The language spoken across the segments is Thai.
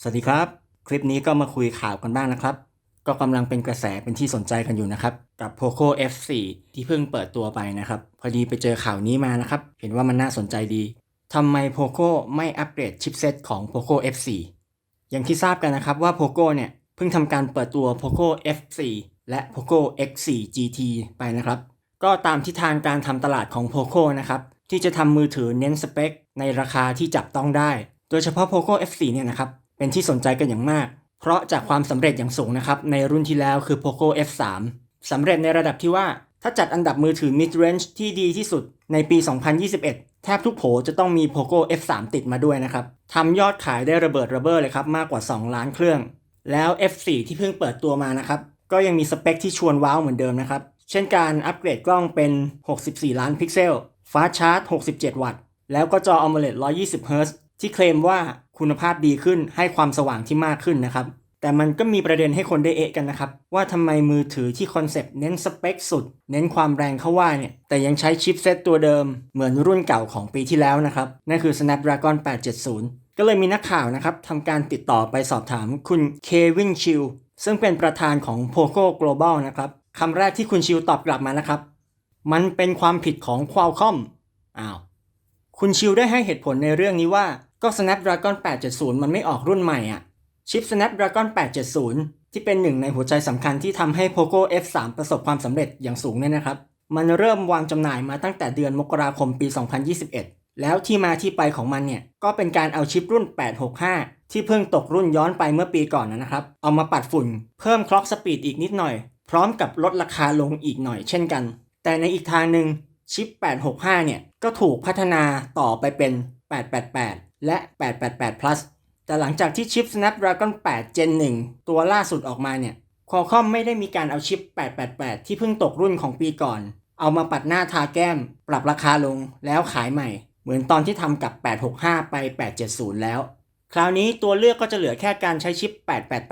สวัสดีครับ คลิปนี้ก็มาคุยข่าวกันบ้างนะครับ ก็กำลังเป็นกระแสเป็นที่สนใจกันอยู่นะครับ กับ Poco F4 ที่เพิ่งเปิดตัวไปนะครับ พอดีไปเจอข่าวนี้มานะครับ เห็นว่ามันน่าสนใจดีทำไม Poco ไม่อัปเกรดชิปเซตของ Poco F4 อย่างที่ทราบกันนะครับว่า Poco เนี่ยเพิ่งทำการเปิดตัว Poco F4 และ Poco X4 GT ไปนะครับ ก็ตามทิศทางการทำตลาดของ Poco นะครับ ที่จะทำมือถือเน้นสเปคในราคาที่จับต้องได้ โดยเฉพาะ Poco F4 เนี่ยนะครับ เป็นที่สนใจกันอย่างมาก เพราะจากความสำเร็จอย่างสูงนะครับ ในรุ่นที่แล้วคือ Poco F3 สำเร็จในระดับที่ว่า ถ้าจัดอันดับมือถือ mid range ที่ดีที่สุดในปี 2021 แทบทุกโผจะต้องมี Poco F3 ติดมาด้วยนะครับทำยอดขายได้ระเบิดระเบ้อเลยครับมากกว่า 2 ล้านเครื่อง แล้ว F4 ที่เพิ่งเปิดตัวมานะครับก็ยังมีสเปคที่ชวนว้าวเหมือนเดิมนะครับเช่นการอัปเกรดกล้องเป็น 64 ล้านพิกเซลฟ้าชาร์จ 67 วัตต์ แล้วก็จอ AMOLED 120 Hz ที่เคลมว่า คุณภาพดีขึ้น ให้ความสว่างที่มากขึ้นนะครับ แต่มันก็มีประเด็นให้คนได้เอะกันนะครับ ว่าทำไมมือถือที่คอนเซปต์เน้นสเปคสุด เน้นความแรงเข้าว่าเนี่ย แต่ยังใช้ชิปเซตตัวเดิม เหมือนรุ่นเก่าของปีที่แล้วนะครับ นั่นคือ Snapdragon 870 ก็เลยมีนักข่าวนะครับทำการติดต่อไปสอบถามคุณเควินชิลซึ่งเป็นประธานของ Poco Global นะครับคำแรกที่คุณชิลตอบกลับมานะครับ มันเป็นความผิดของ Qualcomm อ้าว คุณชิลได้ให้เหตุผลในเรื่องนี้ว่า ก็ Snapdragon 870 มันไม่ออกรุ่นใหม่อะชิป Snapdragon 870 ที่เป็นหนึ่งในหัวใจสำคัญที่ทำให้ Poco F3 ประสบความสำเร็จอย่างสูงเนี่ยนะครับ มันเริ่มวางจำหน่ายมาตั้งแต่เดือนมกราคมปี 2021 แล้วที่มาที่ไปของมันเนี่ย ก็เป็นการเอาชิปรุ่น 865 ที่เพิ่งตกรุ่นย้อนไปเมื่อปีก่อนนะครับ เอามาปัดฝุ่น เพิ่มคล็อกสปีดอีกนิดหน่อย พร้อมกับลดราคาลงอีกหน่อยเช่นกัน แต่ในอีกทางหนึ่งชิป 865 เนี่ย ก็ถูกพัฒนาต่อไปเป็น 888 และ 888 plus แต่หลังจากที่ชิป Snapdragon 8 Gen 1 ตัวล่าสุดออกมาเนี่ย Qualcomm ไม่ได้มีการเอาชิป 888 ที่เพิ่งตกรุ่นของปีก่อน เอามาปัดหน้าทาแก้ม ปรับราคาลงแล้วขายใหม่ เหมือนตอนที่ทำกับ 865 ไป 870 แล้ว คราวนี้ตัวเลือกก็จะเหลือแค่การใช้ชิป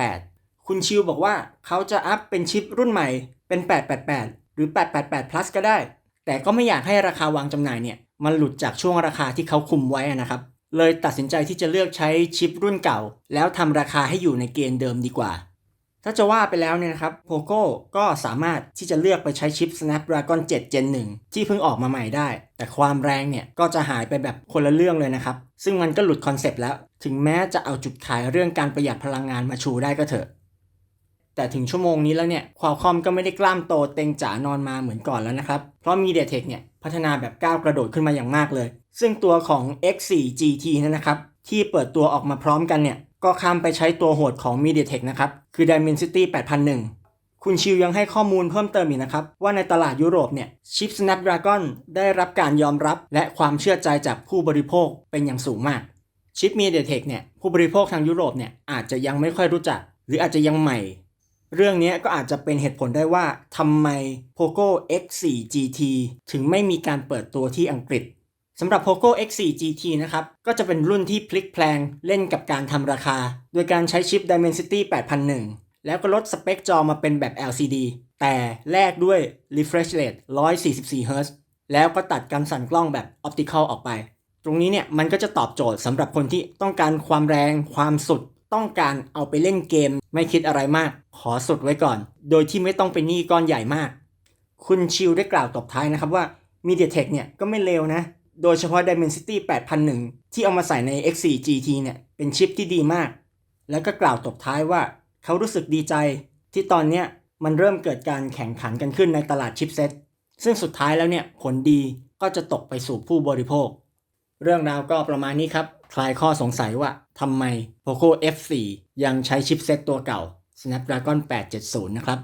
888 คุณชิวบอกว่าเขาจะอัพเป็นชิปรุ่นใหม่เป็น 888 หรือ 888 plus ก็ได้ แต่ก็ไม่อยากให้ราคาวางจำหน่ายเนี่ย มันหลุดจากช่วงราคาที่เขาคุมไว้นะครับ เลยตัดสินใจที่จะเลือกใช้ชิปรุ่นเก่า แล้วทำราคาให้อยู่ในเกณฑ์เดิมดีกว่า ถ้าจะว่าไปแล้วเนี่ยนะครับ Poco ก็สามารถที่จะเลือกไปใช้ชิป Snapdragon 7 Gen 1 ที่เพิ่งออกมาใหม่ได้ แต่ความแรงเนี่ยก็จะหายไปแบบคนละเรื่องเลยนะครับ ซึ่งมันก็หลุดคอนเซปต์แล้ว ถึงแม้จะเอาจุดขายเรื่องการประหยัดพลังงานมาชูได้ก็เถอะ แต่ถึงชั่วโมงนี้แล้วเนี่ย Qualcomm ก็ไม่ได้กล้ามโตเต็งจ๋านอนมาเหมือนก่อนแล้วนะครับ เพราะ MediaTek เนี่ยพัฒนาแบบก้าวกระโดดขึ้นมาอย่างมากเลย ซึ่งตัวของ X4 GT นั่นนะครับ ที่เปิดตัวออกมาพร้อมกันเนี่ย ก็ข้ามไปใช้ตัวโหดของ MediaTek นะครับ คือ Dimensity 8001 คุณชิวยังให้ข้อมูลเพิ่มเติมอีกนะครับ ว่าในตลาดยุโรปเนี่ย ชิป Snapdragon ได้รับการยอมรับและความเชื่อใจจากผู้บริโภคเป็นอย่างสูงมาก ชิป MediaTek เนี่ย ผู้บริโภคทางยุโรปเนี่ยอาจจะยังไม่ค่อยรู้จัก หรืออาจจะยังใหม่ เรื่องนี้ก็อาจจะเป็นเหตุผลได้ว่าทำไม Poco X4 GT ถึงไม่มีการเปิดตัวที่อังกฤษ สำหรับ Poco X4 GT นะครับ ก็จะเป็นรุ่นที่พลิกแพลงเล่นกับการทำราคา โดยการใช้ชิป Dimensity 8001 แล้วก็ลดสเปคจอมาเป็นแบบ LCD แต่แลกด้วย refresh rate 144 Hz แล้วก็ตัดการสั่นกล้องแบบ optical ออกไป ตรงนี้เนี่ยมันก็จะตอบโจทย์สำหรับคนที่ต้องการความแรง ความสุด ต้องการเอาไปเล่นเกม ไม่คิดอะไรมาก ขอสุดไว้ก่อน โดยที่ไม่ต้องเป็นหนี้ก้อนใหญ่มาก คุณชิวได้กล่าวตบท้ายนะครับว่า MediaTek เนี่ยก็ไม่เลวนะ โดยเฉพาะ Dimensity 8001 ที่เอามาใส่ใน X4 GT เนี่ย เป็นชิปที่ดีมาก แล้วก็กล่าวตบท้ายว่า เขารู้สึกดีใจ ที่ตอนเนี้ยมันเริ่มเกิดการแข่งขันกันขึ้นในตลาดชิปเซ็ตซึ่งสุดท้ายแล้วเนี่ย ผลดีก็จะตกไปสู่ผู้บริโภค เรื่องราวก็ประมาณนี้ครับ คลายข้อสงสัยว่าทำไม Poco F4 ยังใช้ชิปเซ็ตตัวเก่า Snapdragon 870 นะครับ